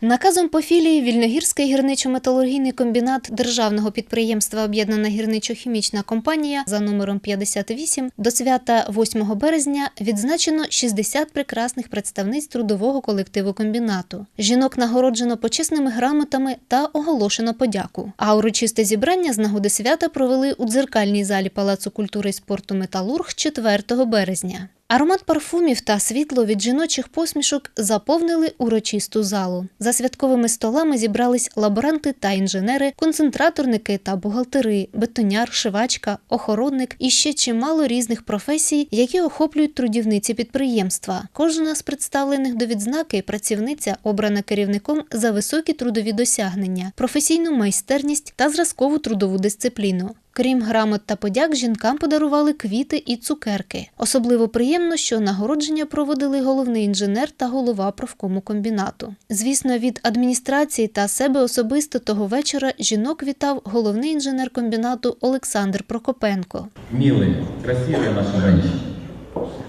Наказом по філії Вільногірський гірничо-металургійний комбінат державного підприємства Об'єднана гірничо-хімічна компанія за номером 58 до свята 8 березня відзначено 60 прекрасних представниць трудового колективу комбінату. Жінок нагороджено почесними грамотами та оголошено подяку. А урочисте зібрання з нагоди свята провели у дзеркальній залі Палацу культури і спорту Металург 4 березня. Аромат парфумів та світло від жіночих посмішок заповнили урочисту залу. За святковими столами зібрались лаборанти та інженери, концентраторники та бухгалтери, бетоняр, шивачка, охоронник і ще чимало різних професій, які охоплюють трудівниці підприємства. Кожна з представлених до відзнаки працівниця обрана керівником за високі трудові досягнення, професійну майстерність та зразкову трудову дисципліну. Крім грамот та подяк, жінкам подарували квіти і цукерки. Особливо приємно, що нагородження проводили головний інженер та голова профкому комбінату. Звісно, від адміністрації та себе особисто того вечора жінок вітав головний інженер комбінату Олександр Прокопенко. Милые, красивые наши женщины.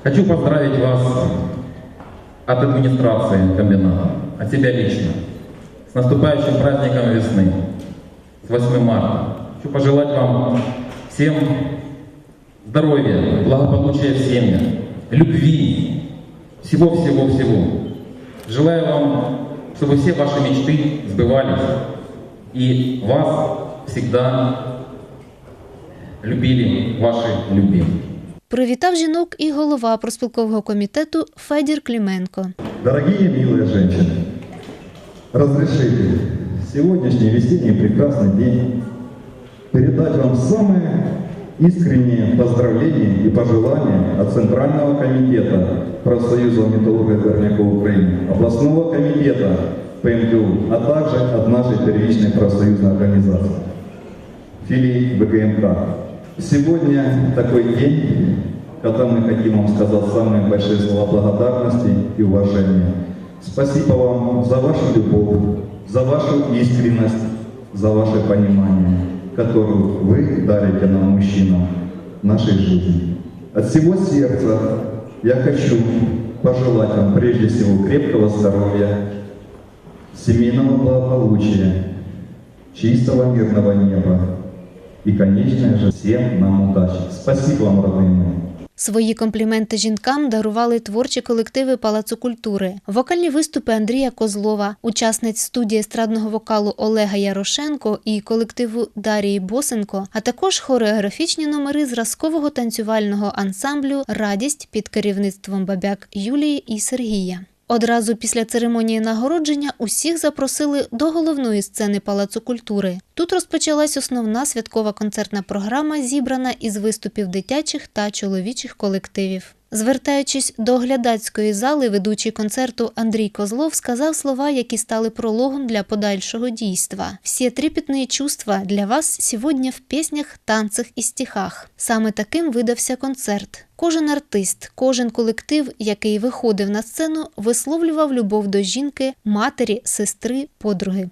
Хочу поздравить вас от администрации комбината, от себя лично, с наступающим праздником весны, с 8 марта. Хочу пожелать вам всем здоровья, благополучия в семьях, любви, всего-всего-всего. Желаю вам, чтобы все ваши мечты сбывались, и вас всегда любили ваши любимые. Привітав жінок і голова проспілкового комітету Федір Кліменко. Дорогие милые женщины, разрешите сегодняшний весенний прекрасный день передать вам самые искренние поздравления и пожелания от Центрального комитета профсоюза металлургов и горняков Украины, областного комитета ПМКУ, а также от нашей первичной профсоюзной организации филии БГМК. Сегодня такой день, когда мы хотим вам сказать самые большие слова благодарности и уважения. Спасибо вам за вашу любовь, за вашу искренность, за ваше понимание, которую вы дарите нам, мужчинам, нашей жизни. От всего сердца я хочу пожелать вам прежде всего крепкого здоровья, семейного благополучия, чистого мирного неба и, конечно же, всем нам удачи. Спасибо вам, родные мои. Свої компліменти жінкам дарували творчі колективи Палацу культури, вокальні виступи Андрія Козлова, учасниць студії естрадного вокалу Олега Ярошенко і колективу Дарії Босенко, а також хореографічні номери зразкового танцювального ансамблю Радість під керівництвом бабяк Юлії і Сергія. Одразу після церемонії нагородження усіх запросили до головної сцени Палацу культури. Тут розпочалась основна святкова концертна програма, зібрана із виступів дитячих та чоловічих колективів. Звертаючись до глядацької зали, ведучий концерту Андрій Козлов сказав слова, які стали прологом для подальшого дійства. Всі трепетные чувства для вас сьогодні в піснях, танцях і стихах. Саме таким видався концерт. Кожен артист, кожен колектив, який виходив на сцену, висловлював любов до жінки, матері, сестри, подруги.